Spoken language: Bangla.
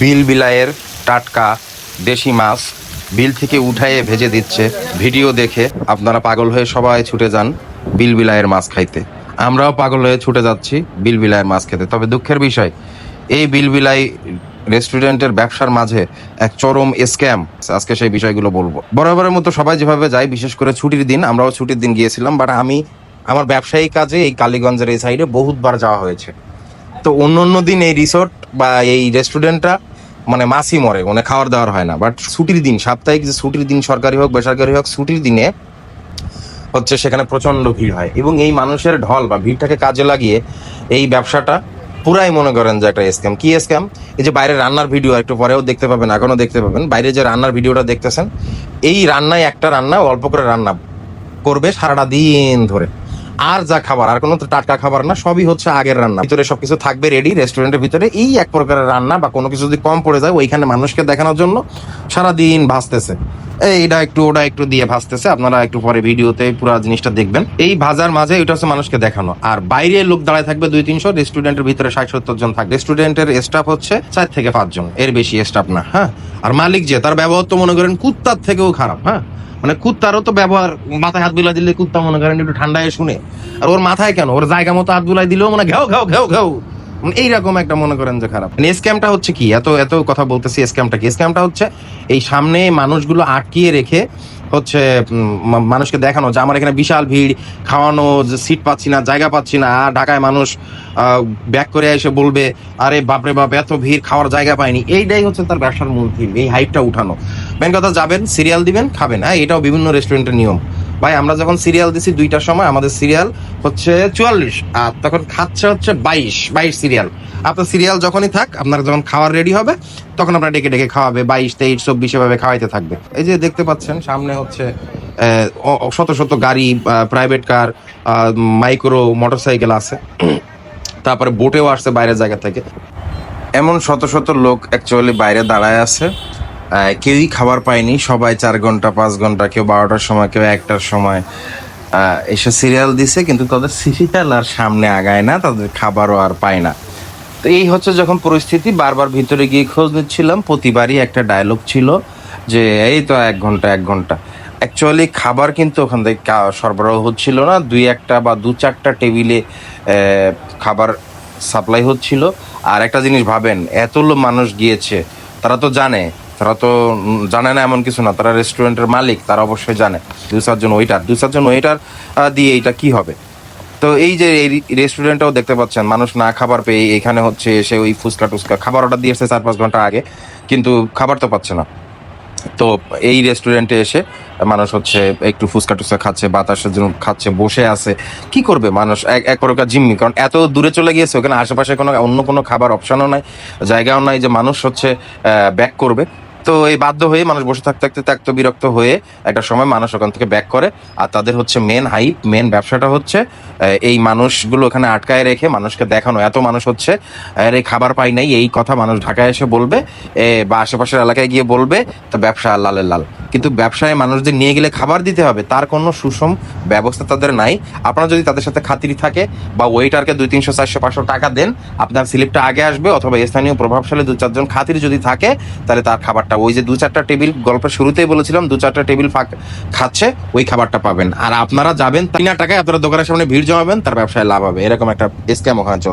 বিল বিলাইয়ের টাটকা দেশি মাছ বিল থেকে উঠাইয়ে ভেজে দিচ্ছে। ভিডিও দেখে আপনারা পাগল হয়ে সবাই ছুটে যান বিল বিলাইয়ের মাছ খাইতে। আমরাও পাগল হয়ে ছুটে যাচ্ছি বিল বিলাইয়ের মাছ খেতে। তবে দুঃখের বিষয়, এই বিল বিলাই রেস্টুরেন্টের ব্যবসার মাঝে এক চরম স্ক্যাম। আজকে সেই বিষয়গুলো বলব। বরাবরের মতো সবাই যেভাবে যায়, বিশেষ করে ছুটির দিন, আমরাও ছুটির দিন গিয়েছিলাম বাট আমি আমার ব্যবসায়িক কাজে এই কালীগঞ্জের এই সাইডে বহুতবার যাওয়া হয়েছে। তো অন্য অন্য দিন এই রিসোর্ট বা এই রেস্টুরেন্টটা মানে মাছই মরে মানে খাওয়ার দাওয়ার হয় না। বাট ছুটির দিন, সাপ্তাহিক যে ছুটির দিন সরকারি হোক, বেসরকারি হোক, ছুটির দিনে হচ্ছে সেখানে প্রচণ্ড ভিড় হয়। এবং এই মানুষের ঢল বা ভিড়টাকে কাজে লাগিয়ে এই ব্যবসাটা পুরাই মনে করেন যে একটা স্ক্যাম কি স্ক্যাম এই যে বাইরে রান্নার ভিডিও একটু পরেও দেখতে পাবেন, এখনও দেখতে পাবেন। বাইরে যে রান্নার ভিডিওটা দেখতেছেন, এই রান্নায় একটা রান্না অল্প করে রান্না করবে সারাটা দিন ধরে। আর যা খাবার, আর কোনো টাটকা খাবার না, সবই হচ্ছে আগের রান্না। ভিতরে সবকিছু থাকবে রেডি রেস্টুরেন্টের ভিতরে এই এক প্রকারের রান্না বা কোনো কিছু যদি কম পড়ে যায়, ওইখানে মানুষকে দেখানোর জন্য সারা দিন ভাসতেছে। এই এটা একটু, ওটা একটু দিয়ে ভাসতেছে। আপনারা একটু পরে ভিডিওতে পুরো জিনিসটা দেখবেন। এই ভাজার মাঝে এটা হচ্ছে মানুষকে দেখানো। আর বাইরে লোক দাঁড়ায় থাকবে দুই তিনশো রেস্টুরেন্টের ভিতরে ষাট সত্তর জন থাকবে। রেস্টুরেন্টের স্টাফ হচ্ছে চার থেকে পাঁচজন, এর বেশি স্টাফ না হ্যাঁ? আর মালিক যে, তার ব্যবহার তো মনে করেন কুত্তার থেকেও খারাপ হ্যাঁ? মানে কুত্তারও তো ব্যবহার, মাথায় হাত বুলাই দিলে কুত্তা মনে করেন একটু ঠান্ডায় শুনে। আর ওর মাথায় কেন? ওর জায়গা মতো হাত বুলাই দিলেও মানে ঘেউ ঘেউ ঘেউ ঘেউ। মানে এইরকম একটা মনে করেন যে খারাপ। মানে স্ক্যামটা হচ্ছে কি? এত এত কথা বলতেছি, স্ক্যামটা কি? স্ক্যামটা হচ্ছে এই সামনে মানুষগুলো আটকিয়ে রেখে হচ্ছে মানুষকে দেখানো যে আমার এখানে বিশাল ভিড়, খাওয়ানো সিট পাচ্ছি না, জায়গা পাচ্ছি না, আর ঢাকায় মানুষ ব্যাক করে এসে বলবে, আরে বাপরে বাপ, এত ভিড়, খাওয়ার জায়গা পায়নি এইটাই হচ্ছে তার ব্যবসার মূল থিম, এই হাইপটা উঠানো। মেন কথা যাবেন, সিরিয়াল দিবেন, খাবেন। হ্যাঁ এটাও বিভিন্ন রেস্টুরেন্টের নিয়ম। ভাই, আমরা যখন সিরিয়াল দিছি দুইটার সময়, আমাদের সিরিয়াল হচ্ছে চুয়াল্লিশ, আর তখন খাচ্ছে হচ্ছে বাইশ বাইশ সিরিয়াল। আপনার সিরিয়াল যখনই থাক, আপনার যখন খাওয়ার রেডি হবে, তখন আপনার ডেকে ডেকে খাওয়াবে, বাইশ, তেইশ, চব্বিশ, এভাবে খাওয়াইতে থাকবে। এই যে দেখতে পাচ্ছেন, সামনে হচ্ছে শত শত গাড়ি প্রাইভেট কার মাইক্রো মোটরসাইকেল আছে। তারপরে বোটেও আসছে বাইরের জায়গা থেকে। এমন শত শত লোক অ্যাকচুয়ালি বাইরে দাঁড়ায় আছে। কেউই খাবার পায়নি। সবাই চার ঘণ্টা পাঁচ ঘণ্টা কেউ বারোটার সময় কেউ একটার সময় আহ, এসে সিরিয়াল দিছে কিন্তু তাদের সিরিয়াল আর সামনে আগায় না তাদের খাবারও আর পায় না। তো এই হচ্ছে যখন পরিস্থিতি বারবার ভিতরে গিয়ে খোঁজ নিচ্ছিলাম প্রতিবারই একটা ডায়লগ ছিল যে এই তো এক ঘণ্টা এক ঘণ্টা। অ্যাকচুয়ালি খাবার কিন্তু ওখান থেকে সরবরাহ হচ্ছিল না। দুই একটা বা দু চারটা টেবিলে খাবার সাপ্লাই হচ্ছিল। আর একটা জিনিস ভাবেন এত লোক মানুষ গিয়েছে তারা তো জানে তারা তো জানে না এমন কিছু না। তারা রেস্টুরেন্টের মালিক, তারা অবশ্যই জানে। দু চারজন ওয়েটার দু চারজন ওয়েটার দিয়ে এইটা কি হবে? তো এই যে এই রেস্টুরেন্টটাও দেখতে পাচ্ছেন, মানুষ না খাবার পেয়ে এখানে হচ্ছে এসে ওই ফুচকা টুচকা খাবার অর্ডার দিয়ে চার পাঁচ ঘণ্টা আগে, কিন্তু খাবার তো পাচ্ছে না। তো এই রেস্টুরেন্টে এসে মানুষ হচ্ছে একটু ফুচকা টুচকা খাচ্ছে, বাতাসের জন্য খাচ্ছে, বসে আছে। কি করবে মানুষ? এক প্রকার জিম্মি, কারণ এত দূরে চলে গিয়েছে, ওখানে আশেপাশে কোনো, অন্য কোনো খাবার অপশনও নাই, জায়গাও নাই যে মানুষ হচ্ছে ব্যাক করবে। তো এই বাধ্য হয়ে মানুষ বসে থাকতে থাকতে থাকতে বিরক্ত হয়ে একটা সময় মানুষ ওখান থেকে ব্যাক করে। আর তাদের হচ্ছে মেন হাইপ মেন ব্যবসাটা হচ্ছে এই মানুষগুলো ওখানে আটকায় রেখে মানুষকে দেখানো। এত মানুষ হচ্ছে, আরে খাবার পাই নাই, এই কথা মানুষ ঢাকায় এসে বলবে বা আশেপাশের এলাকায় গিয়ে বলবে, তো ব্যবসা লালের লাল। কিন্তু ব্যবসায় মানুষদের নিয়ে গেলে খাবার দিতে হবে, তার কোনো সুষম ব্যবস্থা তাদের নাই। আপনারা যদি তাদের সাথে খাতিরি থাকে বা ওয়েটারকে দুই তিনশো, চারশো, পাঁচশো টাকা দেন, আপনার স্লিপটা আগে আসবে অথবা স্থানীয় প্রভাবশালী দু চারজন খাতির যদি থাকে, তাহলে তার খাবারটা ওই যে দু চারটা টেবিল গল্পের শুরুতেই বলেছিলাম, দু চারটা টেবিল ফাঁক খাচ্ছে, ওই খাবারটা পাবেন। আর আপনারা যাবেন তিন টাকায়, আপনারা দোকানের সামনে ভিড় জমাবেন, তার ব্যবসায় লাভ হবে। এরকম একটা স্ক্যাম ওখানে চলবে